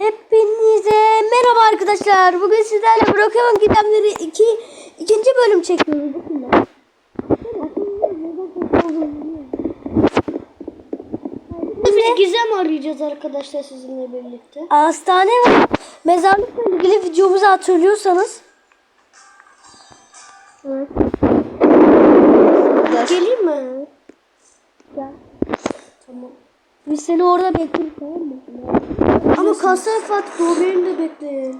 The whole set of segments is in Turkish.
Hepinize merhaba arkadaşlar. Bugün sizlerle Brokeman Gidemleri 2 ikinci bölüm çekiyoruz. Bakın. Biz gizem arayacağız arkadaşlar sizinle birlikte. Hastane ve mezarlıkla ilgili videomuzu hatırlıyorsanız. Evet. Geleyim mi? Gel. Tamam. Biz seni orada bekleriz tamam mı? Ama kasaya Fatih doğum yerinde bekleyin.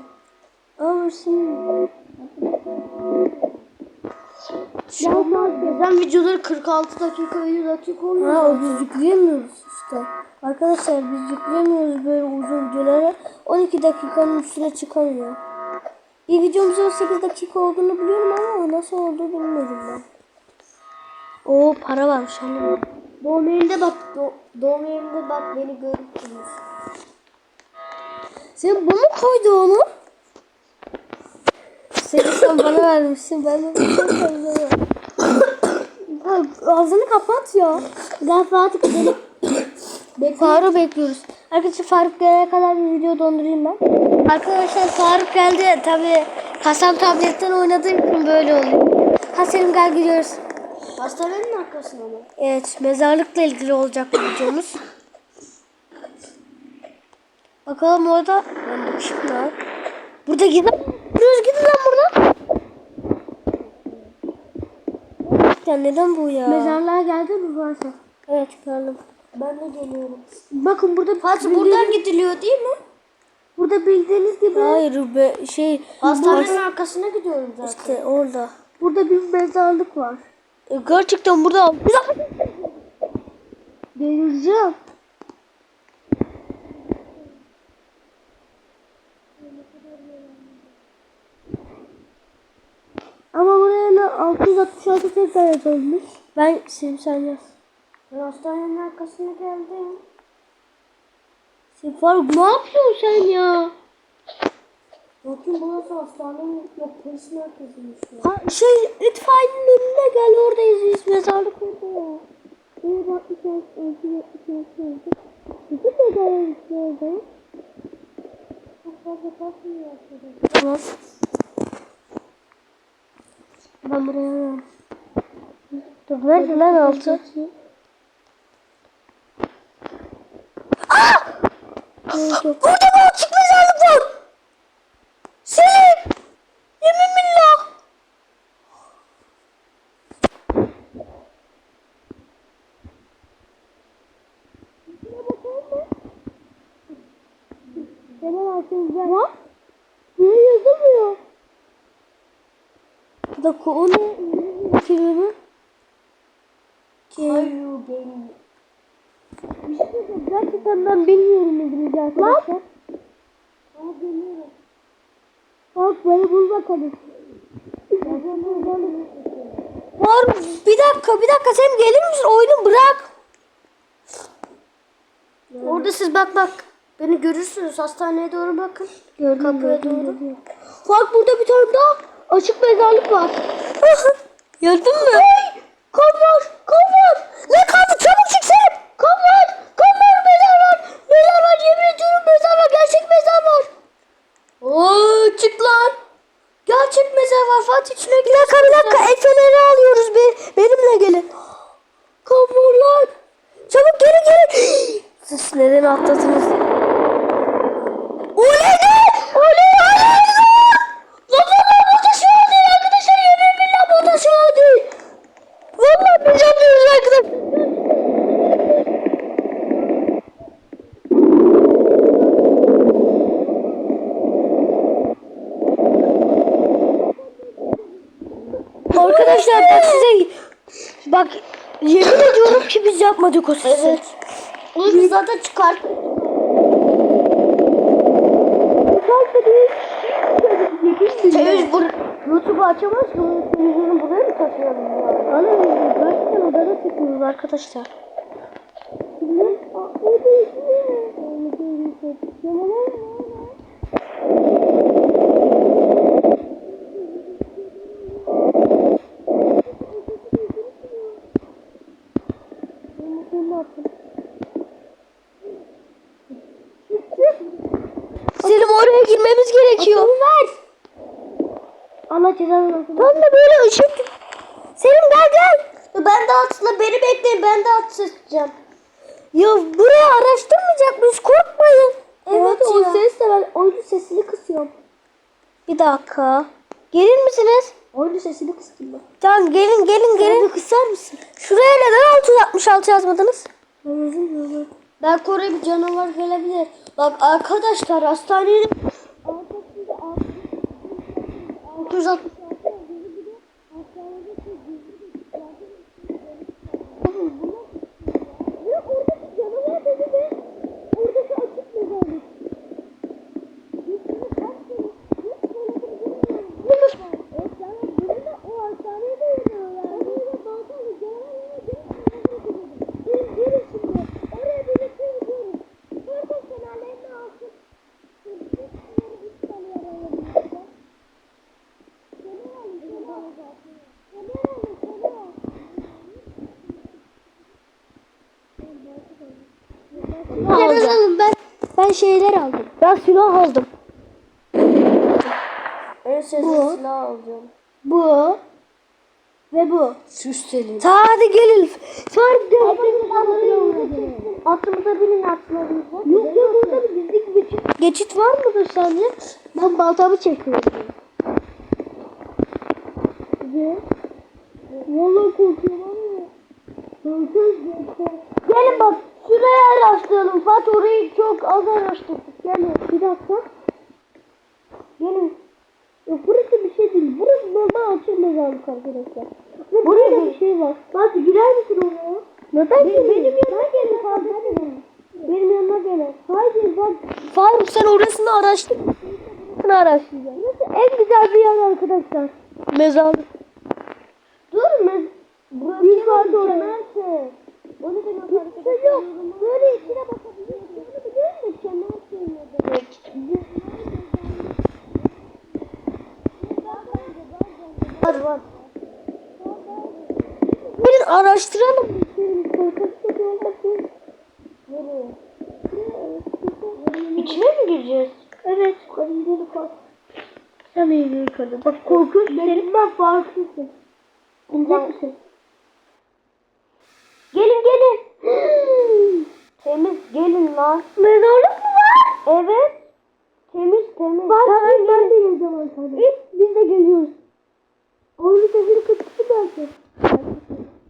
Şimdi... Şey. Gizem videoları 46 dakika 50 dakika oluyor. Ha o biz yükleyemiyoruz işte. Arkadaşlar biz yükleyemiyoruz böyle uzun videoları. 12 dakikanın üstüne çıkamıyor. Bir videomuzun 18 dakika olduğunu biliyorum ama nasıl olduğunu bilmiyorum ben. Oo para varmış annem. Doğum yerinde bak. Do doğum yerinde bak beni görürsünüz. Sen bu mu koydu onu? Sen, sen bana vermişsin. Ben de Ağzını kapat ya. Gel Fatih gidelim. Faruk bekliyoruz. Arkadaşlar Faruk gelene kadar bir video dondurayım ben. Arkadaşlar Faruk geldi. Tabi Hasan tabletten oynadığı için böyle oluyor. Hasan'ım gel gidiyoruz. Hastanenin arkasına mı? Evet mezarlıkla ilgili olacak bu videomuz. Bakalım orada. Ben bakayım lan. Burada gidin. Burası gidin lan buradan. Ya neden bu ya? Mezarlığa geldi mi Fatih? Evet geldim. Ben de geliyorum. Bakın burada Fatih buradan gidiliyor değil mi? burada bildiğiniz gibi. Hayır be şey. Hastanenin arkasına gidiyorum zaten. İşte orada. Burada bir mezarlık var. Gerçekten burada. Bir dakika. Delireceğim. Ama buraya ne 666 tekrar yazılmış. Ben sim sen yaz. Ben hastanenin arkasına geldim. Sim Faruk ne yapıyorsun sen ya? Bakın burası hastane mi? Yok polis merkeziymiş ya. Ha, şey itfaiyenin önüne gel oradayız biz mezarlık orada. Buraya bak bir kez öldü bir kez öldü. Bizim mezarlık orada. Çok fazla kalkmıyor. Tamam. Ben buraya. Dur nerede lan altı? Burada bir açık mezarlık var. Senin. Yemin billah. Hemen altımızda. Ne? Niye yazılmıyor? Bir dakika o ne? Kelime. Hayır benim. Bir şey diyeceğim. Gerçekten ben bilmiyorum İngilizce arkadaşlar. Ama geliyorum. Bak beni bul bakalım. Var bir dakika bir dakika sen gelir misin oyunu bırak. Orada siz bak bak. Beni görürsünüz. Hastaneye doğru bakın. Gördüm, Kapıya gördüm, doğru. gördüm. Bak burada bir tane daha açık mezarlık var. Gördün mü? Ay, kan var, kan var. Ne kanı? Çabuk çık sen. Kan var, kan var, mezar var. Mezar var, yemin ediyorum mezar var. Gerçek mezar var. Oo çık lan. Gerçek mezar var Fatih içine Bir dakika, bir dakika. El feneri alıyoruz. Be benimle gelin. Lan. Çabuk geri geri. Siz neden atladınız? Arkadaşlar bak size bak yemin ediyorum ki biz yapmadık o sesi. Evet. Onu biz zaten çıkart. Çeviz bur. YouTube'u açamaz ki onun televizyonu buraya mı taşıyalım? Anam gerçekten odada çıkıyoruz arkadaşlar. Ne? bunu. Selim oraya girmemiz gerekiyor. Atını ver. Allah cezanı versin. Tam da böyle ışık. Selim gel gel. Ben de atla beni bekleyin ben de at. Ya buraya araştırmayacak mıyız? Korkmayın. Evet, o ya. ses de ben oyunun sesini kısıyorum. Bir dakika. Gelir misiniz? Oyunun sesini kıstım ben. Tamam gelin gelin gelin. kısar mısın? Şuraya neden 666 yazmadınız? Ben yazılmıyorum. Belki oraya bir canavar gelebilir. Bak arkadaşlar hastanenin arkasında 666 aldım. Ben, ben şeyler aldım. Ben silah aldım. En sesli Bu. silah alacağım. Bu. Ve bu. Süslelim. Ta hadi gelin. Sonra dön. Aklımıza binin atlarımıza. Yok ya burada bir gizli geçit. Geçit var mıdır sence? Ben baltamı çekiyorum. Ve Vallahi korkuyorum ama. Gelin bak şuraya araştıralım. Fatih orayı çok az araştırdık. Gelin bir dakika. Gelin. Ya burası bir şey değil. Burası normal açık mezarlık arkadaşlar. Ve burada bir şey var. Fatih girer misin oraya? Neden benim, benim yanıma gelin Fatih. Benim yanıma gelin. Haydi bak. Faruk sen orasını araştır. Burasını araştıracağım. Burası en güzel bir yer arkadaşlar. Mezarlık. Dur mez... Burası bir var oraya. Onu ben Hiçbir şey yok. Böyle içine bakabilirsin. Bunu biliyor musun? Kemer şeyine demek. Var var. Gelin araştıralım. İçine mi gireceğiz? Evet. Kadınları kalk. Sen iyi bir kadın. Bak korkunç senin ben farklısın. İnecek misin? Gelin gelin. Temiz gelin lan. Mezarlık mı var? Evet. Temiz temiz. Bak Tamam, ben, ben de geleceğim arkadaşlar. İlk biz de geliyoruz. Oyunu sesini kıtısı belki.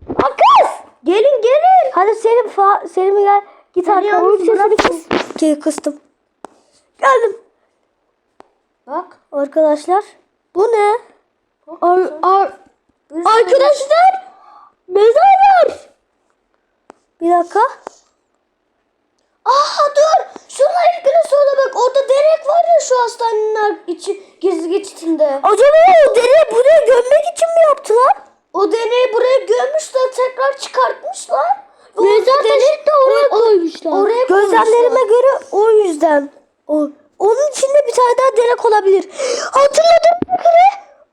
Bak kız! Gelin gelin. Hadi Selim fa Selim gel. Git Hadi arka oyun yalnız sesini kıs. Ki kıstım. Geldim. Bak. Arkadaşlar. Bu ne? Ar, ar, arkadaşlar. Mezar var. Bir dakika. Aha dur. Şuna ilgili söyle bak. Orada derek var ya şu hastanenin içi, gizli geçitinde. Acaba o deri buraya gömmek için mi yaptılar? O deneyi buraya gömmüşler. Tekrar çıkartmışlar. Ve Mezar taşını da oraya koymuşlar. Oraya Gözlemlerime göre o yüzden. O, onun içinde bir tane daha denek olabilir. Hatırladığıma göre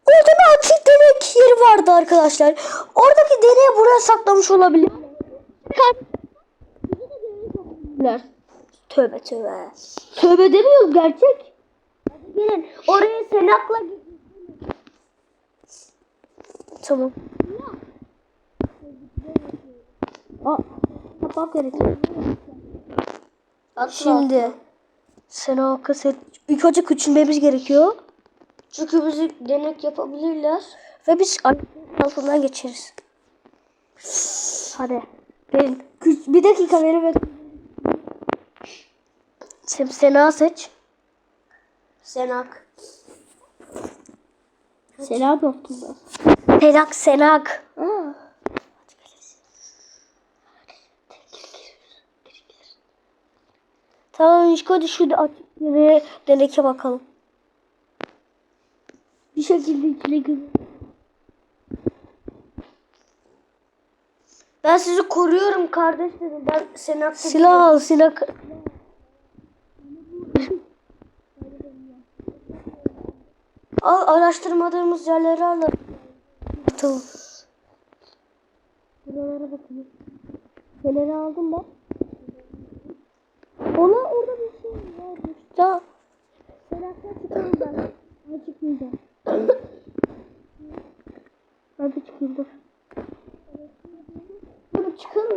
orada bir açık denek yeri vardı arkadaşlar. Oradaki deneyi buraya saklamış olabilir. Tövbe tövbe. Tövbe demiyoruz gerçek. Gelin. Oraya senakla git. Tamam. Aa, bak gerekiyor. Şimdi sen o kaset ilk önce küçülmemiz gerekiyor Çünkü bizi denek yapabilirler. ve biz altından geçeriz. Hadi. Küç- Bir dakika beni bek. Sen Sena seç. Senak. Selam yaptım ben. Senak Senak. Tamam işte hadi şu da yere deneke bakalım. Bir şekilde içine gir. Ben sizi koruyorum kardeş dedim. Ben senakta Silah al silah. Al araştırmadığımız yerleri al. Tamam. Buralara bakalım. Fener'i aldım ben. Ona orada bir şey var. Ya. Ben çıkmayacağım. Ben de çıkayım dur.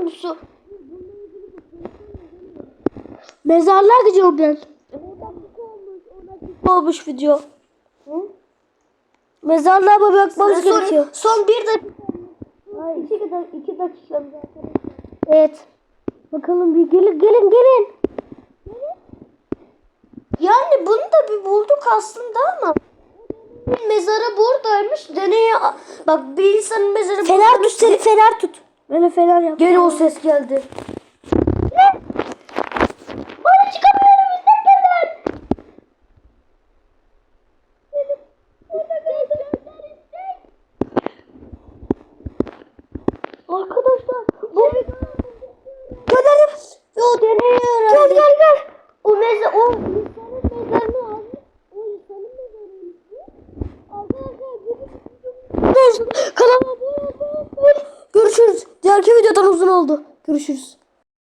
Musu. Mezarlığa gidiyorum ben. Olmuş video. Mezarlığa bir bakmamız Son, gerekiyor. son bir dakika. Ay, iki, dakika, iki dakika. Evet. Bakalım bir gelin gelin gelin. Yani bunu da bir bulduk aslında ama mezarı buradaymış. Deneye bak bir insanın mezarı Fener tut seni fener tut. Böyle fener yap. Gene o ses geldi. Ne? Bana çıkamıyorum izletmeden. Arkadaşlar bu Gönderim.